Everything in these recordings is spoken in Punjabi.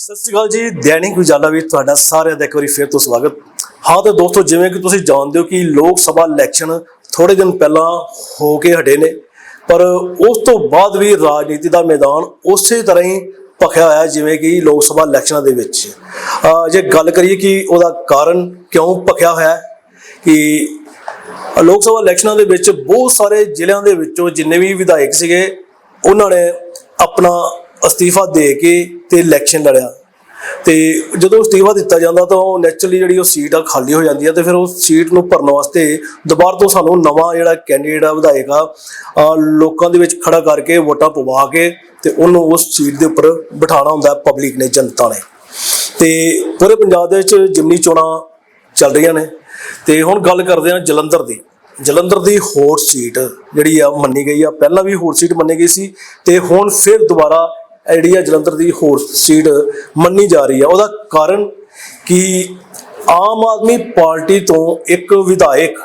ਸਤਿ ਸ਼੍ਰੀ ਅਕਾਲ ਜੀ, ਦੈਨਿਕ ਉਜਾਲਾ ਵਿੱਚ ਤੁਹਾਡਾ ਸਾਰਿਆਂ ਦਾ ਇੱਕ ਵਾਰੀ ਫਿਰ ਤੋਂ ਸਵਾਗਤ। ਹਾਂ ਤੇ ਦੋਸਤੋ, ਜਿਵੇਂ ਕਿ ਤੁਸੀਂ ਜਾਣਦੇ ਹੋ ਕਿ ਲੋਕ ਸਭਾ ਇਲੈਕਸ਼ਨ ਥੋੜੇ ਦਿਨ ਪਹਿਲਾਂ ਹੋ ਕੇ ਹਟੇ ਨੇ, ਪਰ ਉਸ ਤੋਂ ਬਾਅਦ ਵੀ ਰਾਜਨੀਤੀ ਦਾ ਮੈਦਾਨ ਉਸੇ ਤਰ੍ਹਾਂ ਹੀ ਭਖਿਆ ਹੋਇਆ ਜਿਵੇਂ ਕਿ ਲੋਕ ਸਭਾ ਇਲੈਕਸ਼ਨਾਂ ਦੇ ਵਿੱਚ। ਜੇ ਗੱਲ ਕਰੀਏ ਕਿ ਉਹਦਾ ਕਾਰਨ ਕਿਉਂ ਭਖਿਆ ਹੋਇਆ ਕਿ ਲੋਕ ਸਭਾ ਇਲੈਕਸ਼ਨਾਂ ਦੇ ਵਿੱਚ ਬਹੁਤ ਸਾਰੇ ਜ਼ਿਲ੍ਹਿਆਂ ਦੇ ਵਿੱਚੋਂ ਜਿੰਨੇ ਵੀ ਵਿਧਾਇਕ ਸੀਗੇ, ਉਹਨਾਂ ਨੇ ਆਪਣਾ ਅਸਤੀਫਾ ਦੇ ਕੇ ਤੇ ਇਲੈਕਸ਼ਨ ਲੜਿਆ। ਤੇ ਜਦੋਂ ਅਸਤੀਫਾ ਦਿੱਤਾ ਜਾਂਦਾ ਤਾਂ ਉਹ ਨੈਚੁਰਲੀ ਜਿਹੜੀ ਉਹ ਸੀਟ ਆ ਖਾਲੀ ਹੋ ਜਾਂਦੀ ਆ ਤੇ ਫਿਰ ਉਹ ਸੀਟ ਨੂੰ ਭਰਨ ਵਾਸਤੇ ਦੁਬਾਰਾ ਤੋਂ ਸਾਨੂੰ ਨਵਾਂ ਜਿਹੜਾ ਕੈਂਡੀਡੇਟ ਆ, ਵਿਧਾਇਕ ਆ ਲੋਕਾਂ ਦੇ ਵਿੱਚ ਖੜਾ ਕਰਕੇ ਵੋਟਾਂ ਪਵਾ ਕੇ ਤੇ ਉਹਨੂੰ ਉਸ ਸੀਟ ਦੇ ਉੱਪਰ ਬਿਠਾਉਣਾ ਹੁੰਦਾ ਪਬਲਿਕ ਨੇ, ਜਨਤਾ ਨੇ। ਤੇ ਪੂਰੇ ਪੰਜਾਬ ਦੇ ਵਿੱਚ ਜਿਮਨੀ ਚੋਣਾਂ ਚੱਲ ਰਹੀਆਂ ਨੇ, ਤੇ ਹੁਣ ਗੱਲ ਕਰਦੇ ਹਾਂ ਜਲੰਧਰ ਦੀ। ਜਲੰਧਰ ਦੀ ਹੋਰ ਸੀਟ ਜਿਹੜੀ ਆ ਮੰਨੀ ਗਈ ਆ, ਪਹਿਲਾਂ ਵੀ ਹੋਰ ਸੀਟ ਮੰਨੀ ਗਈ ਸੀ ਤੇ ਹੁਣ ਫਿਰ ਦੁਬਾਰਾ ਜਿਹੜੀ ਆ ਜਲੰਧਰ ਦੀ ਹੋਰ ਸੀਟ ਮੰਨੀ ਜਾ ਰਹੀ ਆ। ਉਹਦਾ ਕਾਰਨ ਕਿ ਆਮ ਆਦਮੀ ਪਾਰਟੀ ਤੋਂ ਇੱਕ ਵਿਧਾਇਕ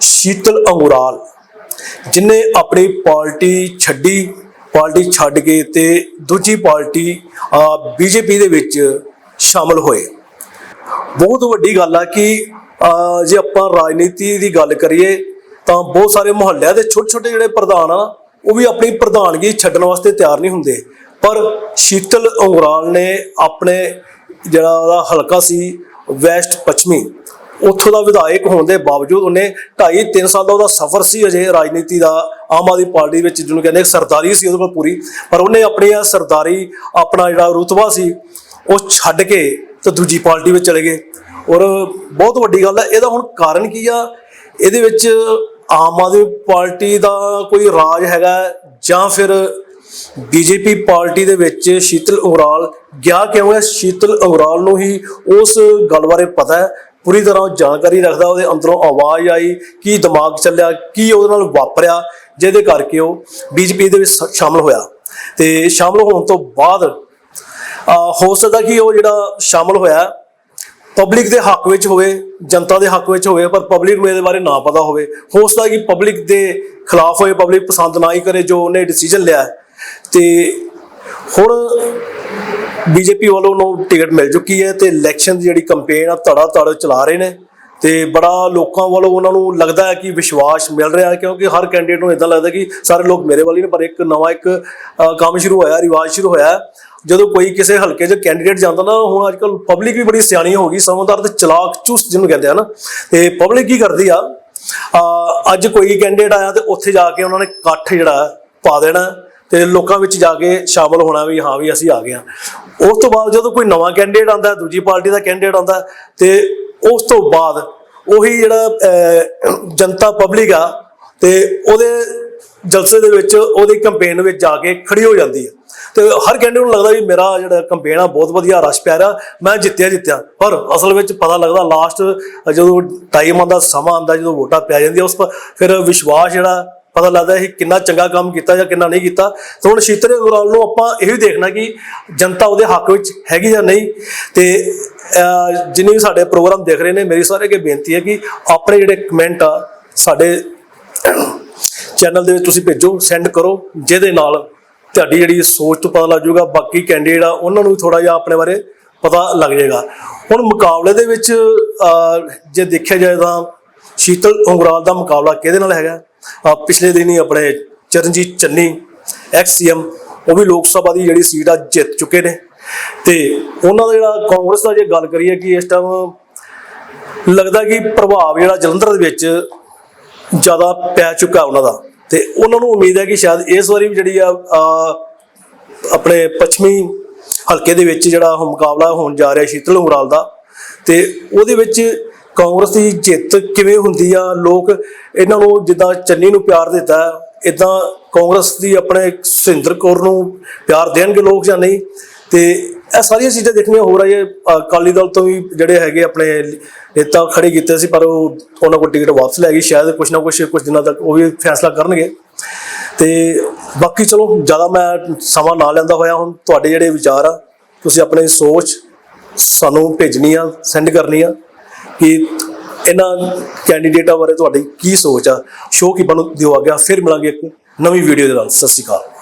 ਸ਼ੀਤਲ ਅੰਗੁਰਾਲ, ਜਿਨੇ ਆਪਣੀ ਪਾਰਟੀ ਛੱਡੀ, ਪਾਰਟੀ ਛੱਡ ਕੇ ਤੇ ਦੂਜੀ ਪਾਰਟੀ ਬੀਜੇਪੀ ਦੇ ਵਿੱਚ ਸ਼ਾਮਲ ਹੋਏ। ਬਹੁਤ ਵੱਡੀ ਗੱਲ ਆ ਕਿ ਜੇ ਆਪਾਂ ਰਾਜਨੀਤੀ ਦੀ ਗੱਲ ਕਰੀਏ, ਤਾਂ ਬਹੁਤ ਸਾਰੇ ਮੁਹੱਲਿਆਂ ਦੇ ਛੋਟੇ ਛੋਟੇ ਜਿਹੜੇ ਪ੍ਰਧਾਨ ਆ, ਉਹ ਵੀ ਆਪਣੀ ਪ੍ਰਧਾਨਗੀ ਛੱਡਣ ਵਾਸਤੇ ਤਿਆਰ ਨਹੀਂ ਹੁੰਦੇ। ਪਰ ਸ਼ੀਤਲ ਉਂਗਰਾਲ ਨੇ ਆਪਣੇ ਜਿਹੜਾ ਉਹਦਾ ਹਲਕਾ ਸੀ ਵੈਸਟ ਪੱਛਮੀ, ਉੱਥੋਂ ਦਾ ਵਿਧਾਇਕ ਹੋਣ ਦੇ ਬਾਵਜੂਦ ਉਹਨੇ 2.5 3 ਸਾਲ ਦਾ ਉਹਦਾ ਸਫ਼ਰ ਸੀ ਅਜੇ ਰਾਜਨੀਤੀ ਦਾ, ਆਮ ਆਦਮੀ ਪਾਰਟੀ ਵਿੱਚ ਜਿਹਨੂੰ ਕਹਿੰਦੇ ਸਰਦਾਰੀ ਸੀ ਉਹਦੇ ਕੋਲ ਪੂਰੀ, ਪਰ ਉਹਨੇ ਆਪਣੀ ਆ ਸਰਦਾਰੀ, ਆਪਣਾ ਜਿਹੜਾ ਰੁਤਬਾ ਸੀ, ਉਹ ਛੱਡ ਕੇ ਤੇ ਦੂਜੀ ਪਾਰਟੀ ਵਿੱਚ ਚਲੇ ਗਏ। ਔਰ ਬਹੁਤ ਵੱਡੀ ਗੱਲ ਹੈ, ਇਹਦਾ ਹੁਣ ਕਾਰਨ ਕੀ ਆ? ਇਹਦੇ ਵਿੱਚ ਆਮ ਆਦਮੀ ਪਾਰਟੀ ਦਾ ਕੋਈ ਰਾਜ ਹੈਗਾ ਜਾਂ ਫਿਰ ਬੀਜੇਪੀ ਪਾਰਟੀ ਦੇ ਵਿੱਚ ਸ਼ੀਤਲ ਉਗਰਾਲ ਗਿਆ ਕਿਉਂ ਹੈ? ਸ਼ੀਤਲ ਉਗਰਾਲ ਨੂੰ ਹੀ ਉਸ ਗੱਲ ਬਾਰੇ ਪਤਾ ਹੈ। ਪੂਰੀ ਤਰ੍ਹਾਂ ਜਾਣਕਾਰੀ ਰੱਖਦਾ ਉਹਦੇ ਅੰਦਰੋਂ ਆਵਾਜ਼ ਆਈ, ਕੀ ਦਿਮਾਗ ਚੱਲਿਆ, ਕੀ ਉਹਦੇ ਨਾਲ ਵਾਪਰਿਆ, ਜਿਹਦੇ ਕਰਕੇ ਉਹ ਬੀਜੇਪੀ ਦੇ ਵਿੱਚ ਸ- ਸ਼ਾਮਲ ਹੋਇਆ। ਤੇ ਸ਼ਾਮਲ ਹੋਣ ਤੋਂ ਬਾਅਦ ਅਹ ਹੋ ਸਕਦਾ ਕਿ ਉਹ ਜਿਹੜਾ ਸ਼ਾਮਲ ਹੋਇਆ, ਪਬਲਿਕ ਦੇ ਹੱਕ ਵਿੱਚ ਹੋਵੇ, ਜਨਤਾ ਦੇ ਹੱਕ ਵਿੱਚ ਹੋਵੇ, ਪਰ ਪਬਲਿਕ ਨੂੰ ਇਹਦੇ ਬਾਰੇ ਨਾ ਪਤਾ ਹੋਵੇ। ਹੋ ਸਕਦਾ ਕਿ ਪਬਲਿਕ ਦੇ ਖਿਲਾਫ ਹੋਏ, ਪਬਲਿਕ ਪਸੰਦ ਨਾ ਹੀ ਕਰੇ ਜੋ ਉਹਨੇ ਡਿਸੀਜਨ ਲਿਆ ਤੇ ਹੁਣ ਬੀਜੇਪੀ ਵੱਲੋਂ ਨੂੰ ਟਿਕਟ ਮਿਲ ਚੁੱਕੀ ਹੈ ਤੇ ਇਲੈਕਸ਼ਨ ਦੀ ਜਿਹੜੀ ਕੰਪੇਨ ਆ ਧੜਾ ਧੜ ਚਲਾ ਰਹੇ ਨੇ ਤੇ ਬੜਾ ਲੋਕਾਂ ਵੱਲੋਂ ਉਹਨਾਂ ਨੂੰ ਲੱਗਦਾ ਹੈ ਕਿ ਵਿਸ਼ਵਾਸ ਮਿਲ ਰਿਹਾ ਹੈ ਕਿਉਂਕਿ ਹਰ ਕੈਂਡੀਡੇਟ ਨੂੰ ਇਦਾਂ ਲੱਗਦਾ ਕਿ ਸਾਰੇ ਲੋਕ ਮੇਰੇ ਵੱਲ ਹੀ ਨੇ, ਪਰ ਇੱਕ ਨਵਾਂ ਇੱਕ ਕੰਮ ਸ਼ੁਰੂ ਹੋਇਆ, ਰਿਵਾਜ ਸ਼ੁਰੂ ਹੋਇਆ ਜਦੋਂ ਕੋਈ ਕਿਸੇ ਹਲਕੇ 'ਚ ਕੈਂਡੀਡੇਟ ਜਾਂਦਾ ਨਾ, ਹੁਣ ਅੱਜ ਕੱਲ ਪਬਲਿਕ ਵੀ ਬੜੀ ਸਿਆਣੀ ਹੋ ਗਈ, ਸਮਝਦਾਰ ਤੇ ਚਲਾਕ ਚੁਸਤ ਜਿਹਨੂੰ ਕਹਿੰਦੇ ਆ ਨਾ। ਤੇ ਪਬਲਿਕ ਕੀ ਕਰਦੀ ਆ? ਅੱਜ ਕੋਈ ਕੈਂਡੀਡੇਟ ਆਇਆ ਤੇ ਉੱਥੇ ਜਾ ਕੇ ਉਹਨਾਂ ਨੇ ਇਕੱਠ ਜਿਹੜਾ ਪਾ ਦੇਣਾ। ਤੇ ਲੋਕਾਂ ਵਿੱਚ ਜਾ ਕੇ ਸ਼ਾਮਲ ਹੋਣਾ ਵੀ, ਹਾਂ ਵੀ ਅਸੀਂ ਆ ਗਏ ਹਾਂ। ਉਸ ਤੋਂ ਬਾਅਦ ਜਦੋਂ ਕੋਈ ਨਵਾਂ ਕੈਂਡੀਡੇਟ ਆਉਂਦਾ ਦੂਜੀ ਪਾਰਟੀ ਦਾ ਕੈਂਡੀਡੇਟ ਆਉਂਦਾ ਤੇ ਉਸ ਤੋਂ ਬਾਅਦ ਉਹੀ ਜਿਹੜਾ ਜਨਤਾ ਪਬਲਿਕ ਆ, ਤੇ ਉਹਦੇ ਜਲਸੇ ਦੇ ਵਿੱਚ, ਉਹਦੀ ਕੰਪੇਨ ਵਿੱਚ ਜਾ ਕੇ ਖੜੀ ਹੋ ਜਾਂਦੀ ਹੈ। ਤੇ ਹਰ ਕੈਂਡੀਡੇਟ ਨੂੰ ਲੱਗਦਾ ਵੀ ਮੇਰਾ ਜਿਹੜਾ ਕੰਪੇਨ ਆ, ਬਹੁਤ ਵਧੀਆ, ਰਸ਼ ਪਿਆ ਰਿਹਾ, ਮੈਂ ਜਿੱਤਿਆ ਜਿੱਤਿਆ। ਪਰ ਅਸਲ ਵਿੱਚ ਪਤਾ ਲੱਗਦਾ ਲਾਸਟ ਜਦੋਂ ਟਾਈਮ ਆਉਂਦਾ, ਸਮਾਂ ਆਉਂਦਾ, ਜਦੋਂ ਵੋਟਾਂ ਪੈ ਜਾਂਦੀਆਂ, ਉਸ ਪਰ ਫਿਰ ਵਿਸ਼ਵਾਸ ਜਿਹੜਾ ਪਤਾ ਲੱਗਦਾ ਇਹ ਕਿੰਨਾ ਚੰਗਾ ਕੰਮ ਕੀਤਾ ਜਾਂ ਕਿੰਨਾ ਨਹੀਂ ਕੀਤਾ। ਤੇ ਹੁਣ ਸ਼ੀਤਲ ਗੁਰਾਲ ਨੂੰ ਆਪਾਂ ਇਹ ਵੀ ਦੇਖਣਾ ਕਿ ਜਨਤਾ ਉਹਦੇ ਹੱਕ ਵਿੱਚ ਹੈਗੀ ਜਾਂ ਨਹੀਂ। ਤੇ ਅਹ, ਜਿੰਨੇ ਵੀ ਸਾਡੇ ਪ੍ਰੋਗਰਾਮ ਦੇਖ ਰਹੇ ਨੇ ਮੇਰੀ ਸਾਰੇ ਅੱਗੇ ਬੇਨਤੀ ਹੈ ਕਿ ਆਪਣੇ ਜਿਹੜੇ ਕਮੈਂਟ ਆ ਸਾਡੇ ਚੈਨਲ ਦੇ ਵਿੱਚ ਤੁਸੀਂ ਭੇਜੋ ਸੈਂਡ ਕਰੋ ਜਿਹਦੇ ਨਾਲ ਤੁਹਾਡੀ ਜਿਹੜੀ ਸੋਚ ਤੋਂ ਪਤਾ ਲੱਗ ਜਾਊਗਾ ਬਾਕੀ ਕੈਂਡੀਡੇਟ ਆ ਉਹਨਾਂ ਨੂੰ ਵੀ ਥੋੜਾ ਜਿਹਾ ਆਪਣੇ ਬਾਰੇ ਪਤਾ ਲੱਗ ਜਾਏਗਾ। ਹੁਣ ਮੁਕਾਬਲੇ ਦੇ ਵਿੱਚ ਜੇ ਦੇਖਿਆ ਜਾਏ ਤਾਂ ਸ਼ੀਤਲ ਉਂਗਰਾਲ ਦਾ ਮੁਕਾਬਲਾ ਕਿਹਦੇ ਨਾਲ ਹੈਗਾ? ਪਿਛਲੇ ਦਿਨ ਹੀ ਆਪਣੇ ਚਰਨਜੀਤ ਚੰਨੀ ਐਕਸ ਸੀਐਮ ਉਹ ਵੀ ਲੋਕ ਸਭਾ ਦੀ ਜਿਹੜੀ ਸੀਟ ਆ ਜਿੱਤ ਚੁੱਕੇ ਨੇ। ਤੇ ਉਹਨਾਂ ਦਾ ਜਿਹੜਾ ਕਾਂਗਰਸ ਦਾ ਜੇ ਗੱਲ ਕਰੀਏ ਕਿ ਇਸ ਟਾਈਮ ਲੱਗਦਾ ਕਿ ਪ੍ਰਭਾਵ ਜਿਹੜਾ ਜਲੰਧਰ ਦੇ ਵਿੱਚ ਜ਼ਿਆਦਾ ਪੈ ਚੁੱਕਾ ਉਹਨਾਂ ਦਾ। ਤੇ ਉਹਨਾਂ ਨੂੰ ਉਮੀਦ ਹੈ ਕਿ ਸ਼ਾਇਦ ਇਸ ਵਾਰੀ ਵੀ ਜਿਹੜੀ ਆ ਆਪਣੇ ਪੱਛਮੀ ਹਲਕੇ ਦੇ ਵਿੱਚ ਜਿਹੜਾ ਉਹ ਮੁਕਾਬਲਾ ਹੋਣ ਜਾ ਰਿਹਾ ਸ਼ੀਤਲ ਉਂਗਰਾਲ ਦਾ, ਤੇ ਉਹਦੇ ਵਿੱਚ ਕਾਂਗਰਸ ਦੀ ਜਿੱਤ ਕਿਵੇਂ ਹੁੰਦੀ ਆ? ਲੋਕ ਇਹਨਾਂ ਨੂੰ ਜਿੱਦਾਂ ਚੰਨੀ ਨੂੰ ਪਿਆਰ ਦਿੱਤਾ ਇਦਾਂ ਕਾਂਗਰਸ ਦੀ ਆਪਣੇ ਸੁਰਿੰਦਰ ਕੌਰ ਨੂੰ ਪਿਆਰ ਦੇਣਗੇ ਲੋਕ ਜਾਂ ਨਹੀਂ? ਤੇ ਇਹ ਸਾਰੀਆਂ ਚੀਜ਼ਾਂ ਦੇਖਣੀਆਂ ਹੋ ਰਹੀਆਂ ਅਕਾਲੀ ਦਲ ਤੋਂ ਵੀ ਜਿਹੜੇ ਹੈਗੇ ਆਪਣੇ ਨੇਤਾ ਖੜੇ ਕੀਤੇ ਸੀ, ਪਰ ਉਹ, ਉਹਨਾਂ ਕੋਲ ਟਿਕਟ ਵਾਪਸ ਲੈ ਗਈ ਸ਼ਾਇਦ ਕੁਝ ਨਾ ਕੁਝ ਕੁਝ ਦਿਨਾਂ ਤੱਕ ਉਹ ਵੀ ਫੈਸਲਾ ਕਰਨਗੇ। ਤੇ ਬਾਕੀ ਚਲੋ, ਜ਼ਿਆਦਾ ਮੈਂ ਸਮਾਂ ਨਾ ਲੈਂਦਾ ਹੋਇਆ ਹੁਣ, ਤੁਹਾਡੇ ਜਿਹੜੇ ਵਿਚਾਰ ਆ, ਤੁਸੀਂ ਆਪਣੀ ਸੋਚ ਸਾਨੂੰ ਭੇਜਣੀ ਆ ਸੈਂਡ ਕਰਨੀ ਆ। ਕਿ ਇਹਨਾਂ ਕੈਂਡੀਡੇਟਾਂ ਬਾਰੇ ਤੁਹਾਡੀ ਕੀ ਸੋਚ ਆ? ਸ਼ੋਅ ਕੀ ਬਣੂ ਦਿਓ ਆ ਗਿਆ ਫਿਰ ਮਿਲਾਂਗੇ ਇੱਕ ਨਵੀਂ ਵੀਡੀਓ ਦੇ ਨਾਲ। ਸਤਿ ਸ਼੍ਰੀ ਅਕਾਲ।